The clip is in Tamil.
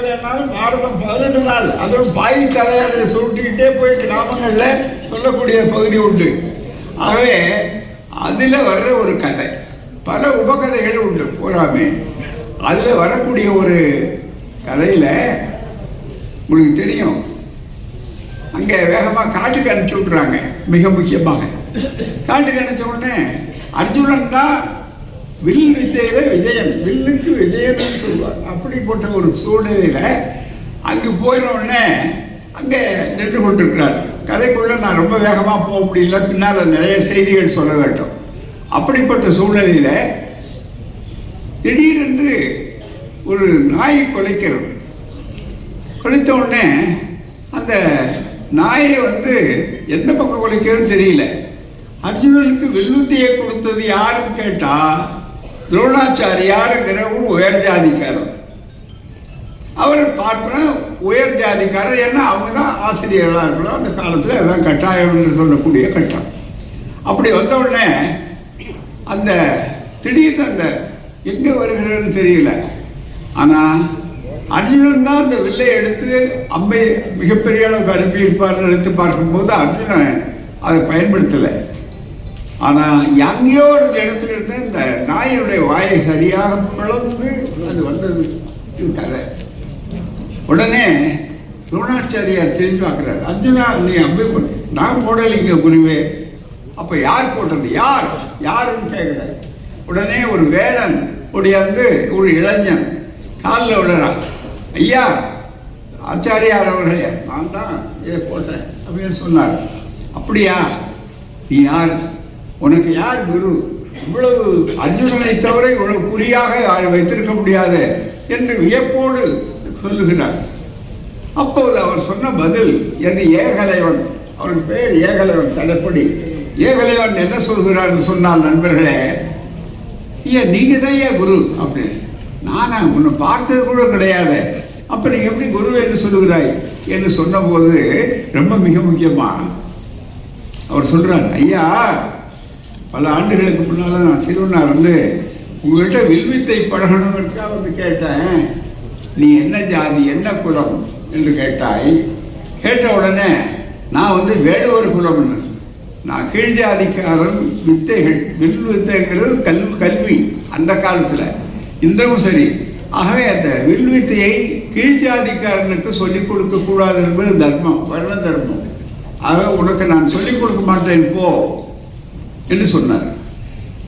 பதினெட்டு நாள். அதுவும் பாய் தலையாரை சுருட்டிக்கிட்டே போய் கிராமங்கள்ல சொல்லக்கூடிய பகுதி உண்டு. ஆகவே அதில் வர்ற ஒரு கதை. பல உபகதைகள் உண்டு. பூராமே அதில் வரக்கூடிய ஒரு கதையில் உங்களுக்கு தெரியும். அங்கே வேகமாக காட்டுக்கு அனுப்பிச்சு விட்றாங்க மிக முக்கியமாக. காட்டுக்கு அனுப்பிச்ச உடனே அர்ஜுனன் தான் வில் வித்தையில விஜயன். வில்லுக்கு அப்படிப்பட்ட ஒரு சூழ்நிலையில் அங்கே போயின உடனே அங்கே நின்று கொண்டிருக்கிறார். கதைக்குள்ள நான் ரொம்ப வேகமாக போக முடியல. பின்னால் நிறைய செய்திகள் சொல்ல வேண்டும். அப்படிப்பட்ட சூழ்நிலையில் திடீரென்று ஒரு நாய் கொலைக்கிறது. கொலைத்த உடனே அந்த நாயை வந்து எந்த பக்கம் கொலைக்கிறதுன்னு தெரியல. அர்ஜுனனுக்கு வில்லுத்தியை கொடுத்தது யாருன்னு கேட்டால் துரோணாச்சாரியாருங்கிற ஒரு உயர்ஜாதிக்காரன் அவர் பார்ப்பன உயர் ஜாதிக்காரர் ஏன்னா அவங்க தான் ஆசிரியர்களாக இருக்கணும். அந்த காலத்தில் அதான் கட்டாயம்னு சொல்லக்கூடிய கட்டம் அப்படி வந்த உடனே அந்த திடீர்னு அந்த எங்கே வருகிறன்னு தெரியல. ஆனால் அர்ஜுனன் தான் அந்த வில்லை எடுத்து அம்பை மிகப்பெரிய அளவுக்கு அனுப்பியிருப்பார் எடுத்து பார்க்கும்போது அர்ஜுனன் அதை பயன்படுத்தலை. ஆனால் எங்கேயோ ஒரு இடத்துல இருந்து இந்த நாயுடைய வாயை சரியாக பிளந்து அது வந்தது. கதை. உடனே துரோணாச்சாரியார் திரும்பி பார்க்குறாரு அர்ஜுனா நீ அம்பை நான் போடலைங்க குருவே. அப்போ யார் போட்டது? யார்? யாருன்னு கேட்குறாரு. உடனே ஒரு வேடன் உடையாந்து ஒரு இளைஞன் காலில் விழுறான். ஐயா ஆச்சாரியார் அவர்களே நான் தான் இதை போட்டேன் அப்படின்னு சொன்னார். அப்படியா? நீ யார்? உனக்கு யார் குரு? இவ்வளவு அர்ஜுனனை தவிர இவ்வளவு குறியாக யார் வைத்திருக்க முடியாது? என்று வியப்போடு சொல்லுகிறார். அப்போது அவர் சொன்ன பதில் எது ஏகலைவன்? அவன் பேர் ஏகலைவன் தடப்படி. ஏகலைவன் என்ன சொல்கிறார்னு சொன்னால் நண்பர்களே ஏன் நீங்க தான் ஏன் குரு? அப்படின்னு நானா உன்னை பார்த்தது கூட கிடையாது. அப்ப நீ எப்படி குரு என்று சொல்லுகிறாய்? என்று சொன்னபோது ரொம்ப மிக முக்கியமா? அவர் சொல்றார் ஐயா பல ஆண்டுகளுக்கு முன்னால நான் சிறுவனா இருந்து உங்கள்கிட்ட வில்வித்தை பழகணுங்கிறதுக்காக வந்து கேட்டேன். நீ என்ன ஜாதி என்ன குலம் என்று கேட்டாய். கேட்ட உடனே நான் வந்து வேடுவர் குலம்னு நான் கீழ் ஜாதிக்காரன் வித்தைகள் வில் வித்தைங்கிறது கல் கல்வி அந்த காலத்தில். இன்றும் சரி. ஆகவே அந்த வில் வித்தையை கீழ் ஜாதிக்காரனுக்கு சொல்லிக் கொடுக்க கூடாது என்பது தர்மம் வர்ண தர்மம். ஆகவே உனக்கு நான் சொல்லிக் கொடுக்க மாட்டேன் போ என்று சொன்னார்.